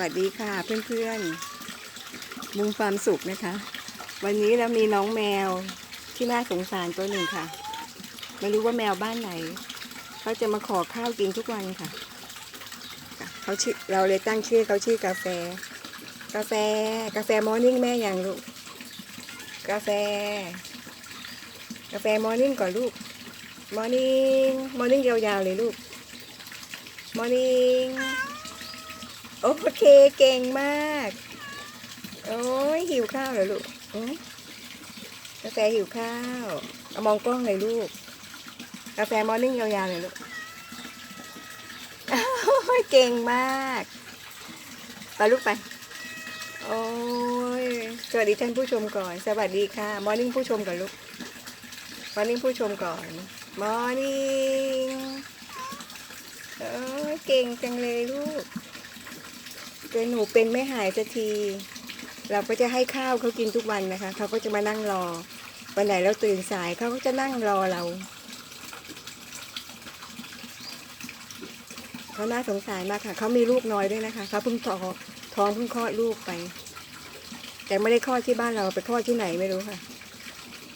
วัสดีค่ะเพื่อนๆ มุมความสุขนะคะ วันนี้เรามีน้องแมวที่น่าสงสารตัวหนึ่งค่ะ ไม่รู้ว่าแมวบ้านไหนเขาจะมาขอข้าวกินทุกวันค่ะเขาชื่อเราเลยตั้งชื่อเขาชื่อกาแฟ กาแฟกาแฟมอร์นิ่งแม่อย่างลูกกาแฟ กาแฟมอร์นิ่งก่อนลูกมอร์นิ่งมอร์นิ่งยาวๆเลยลูกมอร์นิ่ง โอเคเก่งมาก โอ้ยหิวข้าวเหรอลูกกาแฟหิวข้าวเอามองกล้องเลยลูก กาแฟมอร์นิ่งยาวๆเลยลูกโอ้ยเก่งมาก ไปลูกไป โอ้ย สวัสดีท่านผู้ชมก่อน สวัสดีค่ะ มอร์นิ่งผู้ชมก่อนลูก มอร์นิ่งผู้ชมก่อน มอร์นิ่ง โอ้ยเก่งจังเลยลูก เกิดหนูเป็นไม่หายสักที เราก็จะให้ข้าวเขากินทุกวันนะคะ เขาก็จะมานั่งรอ วันไหนเราตื่นสายเขาก็จะนั่งรอเรา เขาน่าสงสารมากค่ะ เขามีลูกน้อยด้วยนะคะ เขาเพิ่งท้องท้องเพิ่งคลอดลูกไป แต่ไม่ได้คลอดที่บ้านเราไปคลอดที่ไหนไม่รู้ค่ะ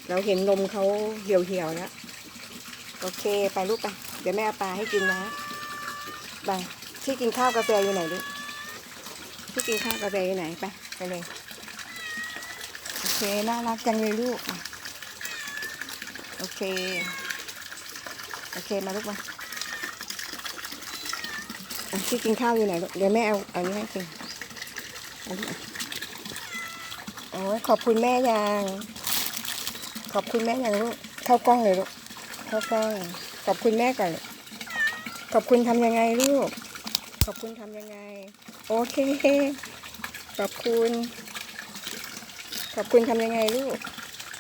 เราเห็นนมเขาเหี่ยวเหี่ยวๆแล้ว โอเคไปลูกไป เดี๋ยวแม่เอาปลาให้กินนะไปที่กินข้าวกาแฟอยู่ไหนลูก ที่กินข้าวกาแฟอยู่ไหนไปไปเลย โอเค น่ารักจังเลยลูก โอเค โอเค มาลูกมาอะที่กินข้าวอยู่ไหนลูก เดี๋ยวแม่เอาเอานี้ให้กินอานี้โอ้ยขอบคุณแม่ยัง ขอบคุณแม่ยังลูก เข้ากล้องเลยลูก เข้ากล้อง ขอบคุณแม่ก่อน ขอบคุณทำยังไงลูก ขอบคุณทำยังไง โอเค ขอบคุณ ขอบคุณทำยังไงลูก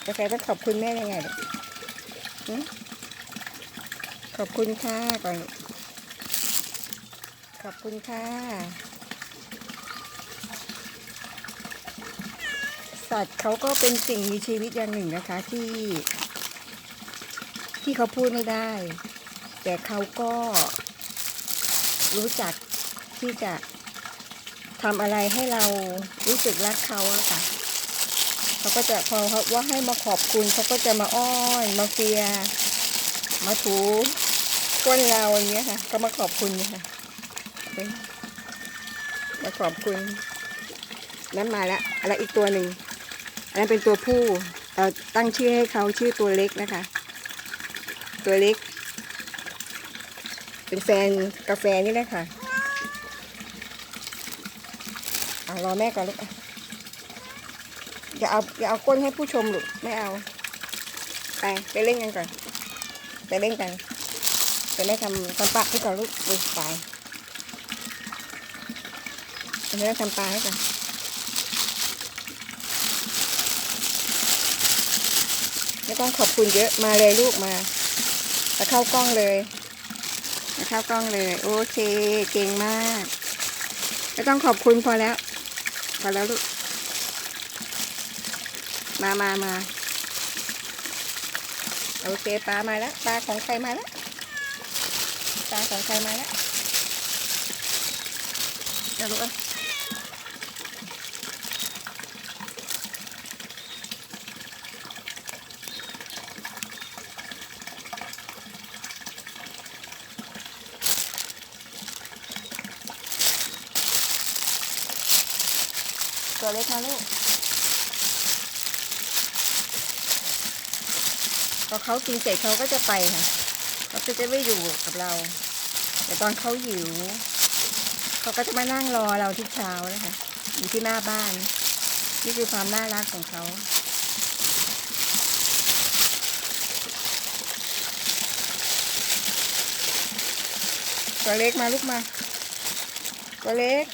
กาแฟต้องขอบคุณแม่ยังไงลูกหึขอบคุณค่ะก่อน ขอบคุณค่ะ สัตว์เขาก็เป็นสิ่งมีชีวิตอย่างหนึ่งนะคะที่ ที่เขาพูดไม่ได้ แต่เขาก็รู้จัก ที่จะทำอะไรให้เรารู้สึกรักเขาอะค่ะเขาก็จะพอว่าให้มาขอบคุณเขาก็จะมาอ้อนมาเฟีย มาถูก้นเราอย่างเงี้ยค่ะ ก็มาขอบคุณค่ะมาขอบคุณนั้นมาแล้วอะไรอีกตัวหนึ่งอันนั้นเป็นตัวผู้เราตั้งชื่อให้เขาชื่อตัวเล็กนะคะ ตัวเล็ก เป็นแฟนกาแฟนี่แหละค่ะ เอา รอแม่ก่อนลูกอย่าเอาอย่าเอาก้นให้ผู้ชมลูกไม่เอา ไปไปเล่นกันก่อนไปเล่นกันไปแม่ทำทำปลาให้ก่อนลูกดูไปไปแม่ทำปลาให้ก่อนไม่ต้องขอบคุณเยอะมาเลยลูกมามาเข้ากล้องเลยมาเข้ากล้องเลย โอเค เก่งมากไม่ต้องขอบคุณพอแล้ว พอแล้วลูก มามามาโอเคปลามาแล้วปลาของใครมาแล้วปลาของใครมาแล้วเดี๋ยวลูกเอ้ ตัวเล็กนะลูกพอเขากินเสร็จเขาก็จะไปค่ะเขาก็จะไม่อยู่กับเรา แต่ตอนเขาหิวเขาก็จะมานั่งรอเราทุกเช้านะคะอยู่ที่หน้าบ้าน นี่คือความน่ารักของเขาตัวเล็กมาลูกมาตัวเล็ก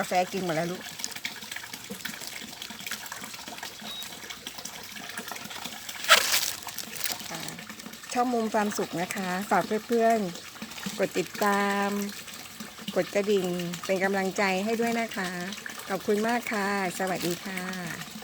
กาแฟกินหมดแล้วลูกช่องมุมความสุขนะคะ ฝากเพื่อนๆ กดติดตาม กดกระดิ่ง เป็นกำลังใจให้ด้วยนะคะ ขอบคุณมากค่ะ สวัสดีค่ะ